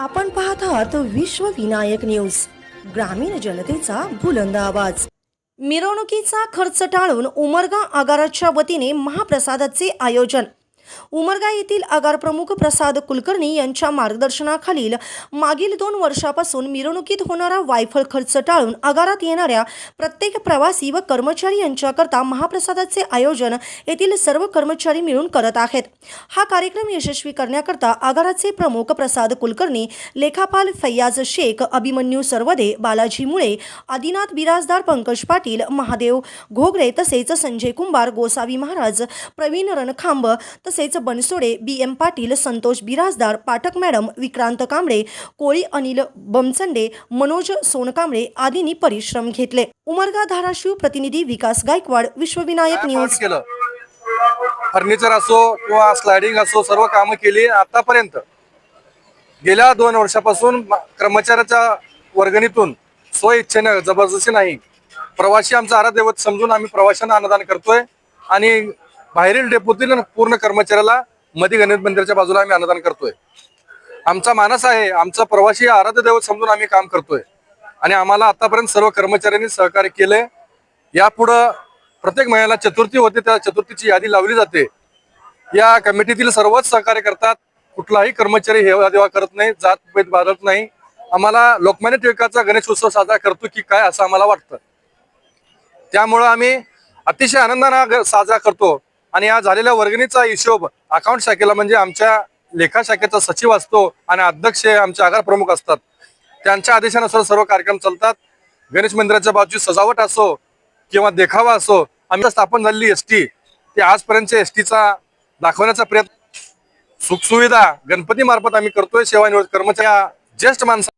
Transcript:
आपण पाहत आहात विश्व विनायक न्यूज ग्रामीण जनतेचा बुलंद आवाज. मिरवणुकीचा खर्च टाळून उमरगा आगाराच्या वतीने महाप्रसादाचे आयोजन उमरगा येथील आगार प्रमुख प्रसाद कुलकर्णी यांच्या मार्गदर्शनाखालील मागील दोन वर्षापासून मिरवणुकीत होणारा वायफळ खर्च टाळून आगारात येणाऱ्या प्रत्येक प्रवासी व कर्मचारी यांच्याकरता महाप्रसादाचे आयोजन येथील सर्व कर्मचारी मिळून करत आहेत. हा कार्यक्रम यशस्वी करण्याकरता आगाराचे प्रमुख प्रसाद कुलकर्णी लेखापाल फैयाज शेख अभिमन्यू सरवदे बालाजी मुळे आदिनाथ बिराजदार पंकज पाटील महादेव घोगरे तसेच संजय कुंभार गोसावी महाराज प्रवीण रणखांब तसेच Bansode B M Patil Santosh Birajdar Pathak madam Vikrant Kamble Koli Anil Bamchande Manoj Sonkamble आदींनी परिश्रम घेतले. उमरगा धाराशिव प्रतिनिधी विकास गायकवाड विश्वविनायक न्यूज. केलं? फर्निचर असो किंवा स्लायडिंग असो सर्व कामं केली आतापर्यंत. गेल्या दोन वर्षापासून कर्मचाऱ्याच्या वर्गणीतून स्व इच्छेने जबरदस्ती नाही. प्रवासी आमचा आराध्यवत समजून आम्ही प्रवाशांना अन्नदान करतोय आणि बाहेरील डेपोतील पूर्ण कर्मचाऱ्याला मधी गणेश मंदिराच्या बाजूला आम्ही अन्नदान करतोय. आमचा मानस आहे आमचा प्रवासी आराध्य दैवत समजून आम्ही काम करतोय. आणि आम्हाला आतापर्यंत सर्व कर्मचाऱ्यांनी सहकार्य केले. यापुढं प्रत्येक महिन्याला चतुर्थी होते त्या चतुर्थीची यादी लावली जाते. या कमिटीतील सर्वच सहकार्य करतात. कुठलाही कर्मचारी हेवा देवा करत नाही जात भेद बाळगत नाही. आम्हाला लोकमान्य टिळकाचा गणेश उत्सव साजरा करतो की काय असं आम्हाला वाटतं. त्यामुळं आम्ही अतिशय आनंदाने ग- साजरा करतो. आणि या झालेल्या वर्गणीचा हिशोब अकाउंट शाखेला म्हणजे आमच्या लेखा शाखेचा सचिव असतो आणि अध्यक्ष हे आमचे आगार प्रमुख असतात. त्यांच्या आदेशानुसार सर्व कार्यक्रम चालतात. गणेश मंदिराच्या बाजूची सजावट असो किंवा देखावा असो आम्ही स्थापन झालेली एस टी ते आजपर्यंतच्या एस टीचा दाखवण्याचा प्रयत्न सुखसुविधा गणपती मार्फत आम्ही करतोय. सेवा कर्मचारी ज्येष्ठ माणसं